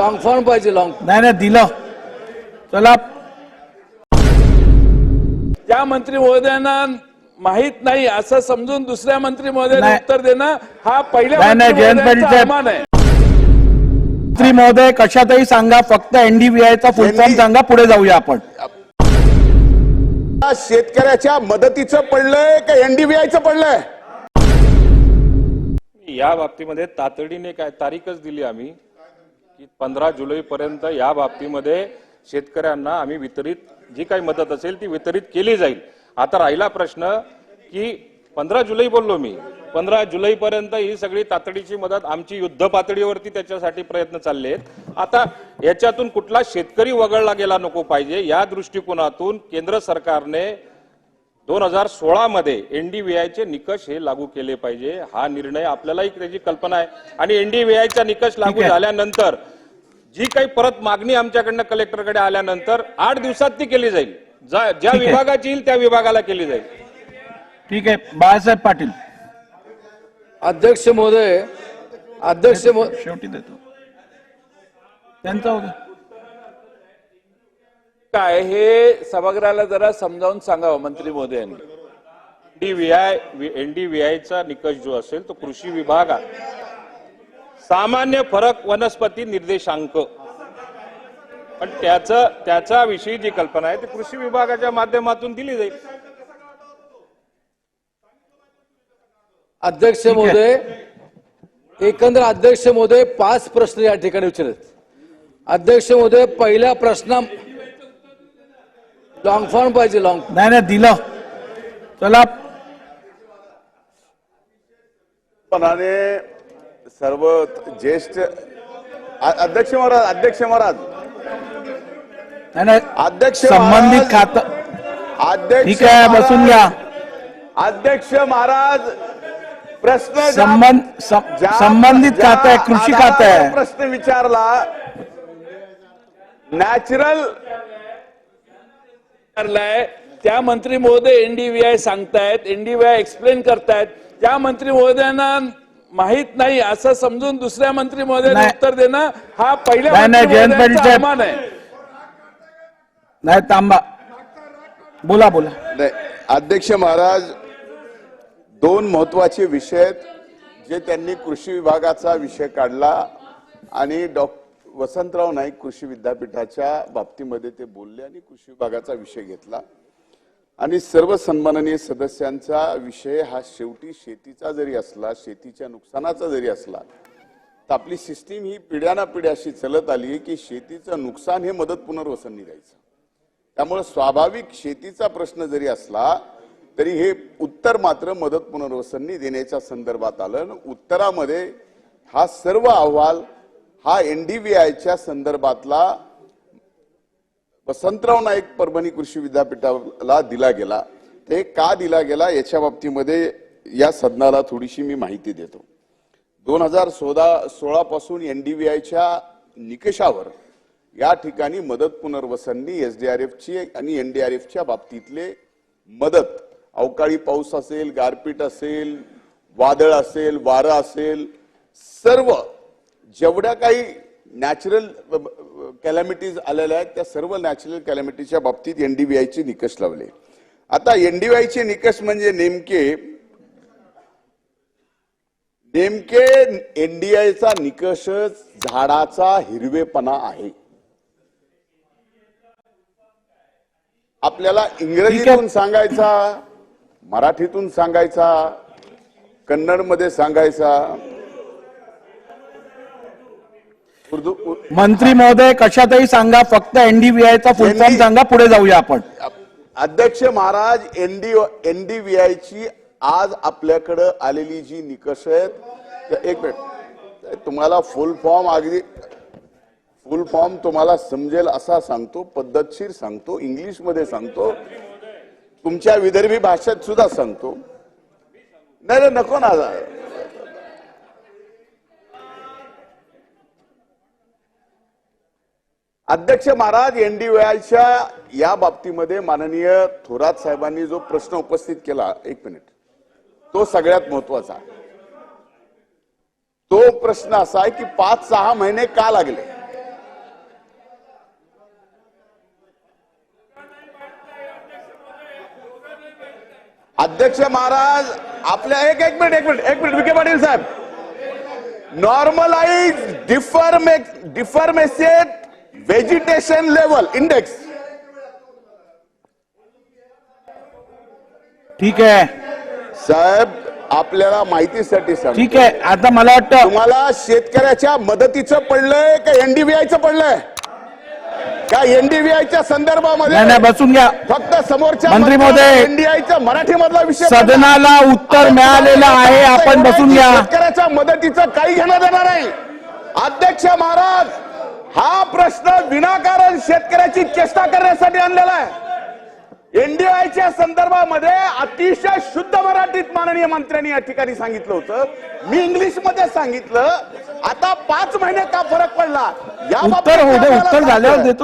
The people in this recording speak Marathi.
लॉंग फॉर्म पाहिजे लॉंग नाही नाही दिलं. चला. त्या मंत्री महोदयांना माहीत नाही असं समजून दुसऱ्या मंत्री महोदयांनी नाही. उत्तर देणं हा पहिल्या नाही, नाही, मंत्री जयंत महोदयांचा पाटील साहेब. अवमान आहे. मंत्री महोदय कशातही सांगा फक्त एनडीबीआयचा फुल फॉर्म सांगा पुढे जाऊया आपण. या शेतकऱ्याच्या मदतीचं पडलंय का एनडीबीआयचं पडलंय? या बाबतीमध्ये तातडीने काय तारीखच दिली आम्ही. की पंधरा जुलै पर्यंत या बाबतीमध्ये शेतकऱ्यांना आम्ही वितरित जी काही मदत असेल ती वितरित केली जाईल. आता राहिला प्रश्न की पंधरा जुलै बोललो मी. पंधरा जुलै पर्यंत ही सगळी तातडीची मदत आमची युद्ध पातळीवरती त्याच्यासाठी प्रयत्न चालले आहेत. आता याच्यातून कुठला शेतकरी वगळला गेला नको पाहिजे या दृष्टिकोनातून केंद्र सरकारने दोन हजार सोळा मध्ये एनडीव्हीआयचे निकष हे लागू केले पाहिजे. हा निर्णय आपल्यालाही त्याची कल्पना आहे. आणि एनडीव्हीआयचा निकष लागू. झाल्यानंतर जी काही परत मागणी आमच्याकडनं कलेक्टरकडे आल्यानंतर आठ दिवसात ती केली जाईल. ज्या. विभागाची येईल त्या विभागाला केली जाईल. ठीक आहे. बाळासाहेब पाटील. अध्यक्ष महोदय अध्यक्ष शेवटी देतो. त्यांचा काय हे सभागृहाला जरा समजावून सांगावं मंत्री महोदयांनी एनडीव्हीआय एनडीव्हीआयचा निकष जो असेल तो कृषी विभागात सामान्य फरक वनस्पती निर्देशांक. पण त्याचं त्याच्या विषयी जी कल्पना आहे ती कृषी विभागाच्या माध्यमातून दिली जाईल. अध्यक्ष महोदय एकंदर अध्यक्ष महोदय पाच प्रश्न या ठिकाणी विचारत अध्यक्ष महोदय पहिल्या प्रश्न लॉंग फॉर्म पाहिजे लॉंग नाही नाही दिलं. चला. सर्व ज्येष्ठ अध्यक्ष महाराज अध्यक्ष महाराज. अध्यक्ष संबंधित खातं अध्यक्ष बसून घ्या. अध्यक्ष महाराज प्रश्न संबंध संबंधित खातं आहे कृषी खातं आहे. प्रश्न विचारला नॅचरल विचारलाय. त्या मंत्री महोदय एनडीव्हीआय सांगतायत एनडीव्हीआय एक्सप्लेन करतायत. त्या मंत्री महोदयांना माहीत नाही असं समजून दुसऱ्या मंत्री महोदयांनी नाही. उत्तर देणं हा पहिल्या. अवमान आहे नाही थांबा बोला बोला नाही, अध्यक्ष महाराज दोन महत्त्वाचे विषय आहेत जे त्यांनी कृषी विभागाचा विषय काढला आणि डॉ वसंतराव नाईक कृषी विद्यापीठाच्या बाबतीमध्ये ते बोलले आणि कृषी विभागाचा विषय घेतला आणि सर्व सन्माननीय सदस्यांचा विषय हा शेवटी शेतीचा जरी असला शेतीच्या नुकसानाचा जरी असला तर आपली सिस्टीम ही पिढ्याना पिढ्याशी चलत आली की शेतीचं नुकसान हे मदत पुनर्वसननी द्यायचं. त्यामुळे स्वाभाविक शेतीचा प्रश्न जरी असला तरी हे उत्तर मात्र मदत पुनर्वसननी देण्याच्या संदर्भात आलं. उत्तरामध्ये हा सर्व अहवाल हा एन डी वी आयच्या संदर्भातला वसंतराव नाईक परभणी कृषी विद्यापीठाला दिला गेला. ते का दिला गेला याच्या बाबतीमध्ये या सदनाला थोडीशी मी माहिती देतो. दोन हजार सोळा सोळा पासून आयच्या निकषावर या ठिकाणी मदत पुनर्वसननी एफची आणि एन डी आर एफच्या बाबतीतले मदत अवकाळी पाऊस असेल गारपीट असेल वादळ असेल वारं असेल सर्व जेवढ्या काही नॅचरल कॅलॅमिटीज आलेल्या आहेत. त्या सर्व नॅचरल कॅलॅमिटीच्या बाबतीत एनडीबीआयचे निकष लावले. आता एनडीबीआयचे निकष म्हणजे नेमके नेमके एनडीआयचा निकषच झाडाचा हिरवेपणा आहे. आपल्याला इंग्रजीतून सांगायचा मराठीतून सांगायचा कन्नडमध्ये सांगायचा मंत्री महोदय कशातही सांगा फक्त एनडीबीआयचा फुल फॉर्म सांगा पुढे जाऊया आपण. अध्यक्ष महाराज एनडी एनडीव्हीआयची आज आपल्याकडं आलेली जी निकष आहेत एक मिनिट तुम्हाला फुल फॉर्म अगदी फुल फॉर्म तुम्हाला समजेल असा सांगतो पद्धतशीर सांगतो इंग्लिशमध्ये सांगतो. तुमच्या विदर्भी भाषेत सुद्धा सांगतो. नाही नाही, नको ना अध्यक्ष महाराज एन डी व्यायच्या या बाबतीमध्ये माननीय थोरात साहेबांनी जो प्रश्न उपस्थित केला एक मिनिट. तो सगळ्यात महत्त्वाचा तो प्रश्न असा आहे की पाच सहा महिने का लागले? अध्यक्ष महाराज आपल्या एक एक मिनिट एक मिनिट एक मिनिट विखे पाटील साहेब. Normalize differ message vegetation level index ठीक आहे. साहेब आपल्याला माहितीसाठी सांग ठीक आहे. आता मला वाटतं तुम्हाला शेतकऱ्याच्या मदतीचं पडलंय का एनडीबीआयचं पडलंय? का एनडीबीआयच्या संदर्भामध्ये बसून घ्या. फक्त समोरच्या मंत्री महोदय, एनडीआयचा मराठी मधला विषय. सदनाला उत्तर मिळालेलं आहे. आपण बसून घ्या. शेतकऱ्याच्या मदतीचं काही घेणं देणार नाही. अध्यक्ष महाराज हा प्रश्न विनाकारण शेतकऱ्याची चेष्टा करण्यासाठी आणलेला आहे. एनडीआयच्या संदर्भामध्ये अतिशय शुद्ध मराठीत माननीय मंत्र्यांनी या ठिकाणी सांगितलं होतं. मी इंग्लिशमध्ये सांगितलं. आता पाच महिने का फरक पडला? या उत्तर होऊ दे उत्तर झाल्यावर देतो.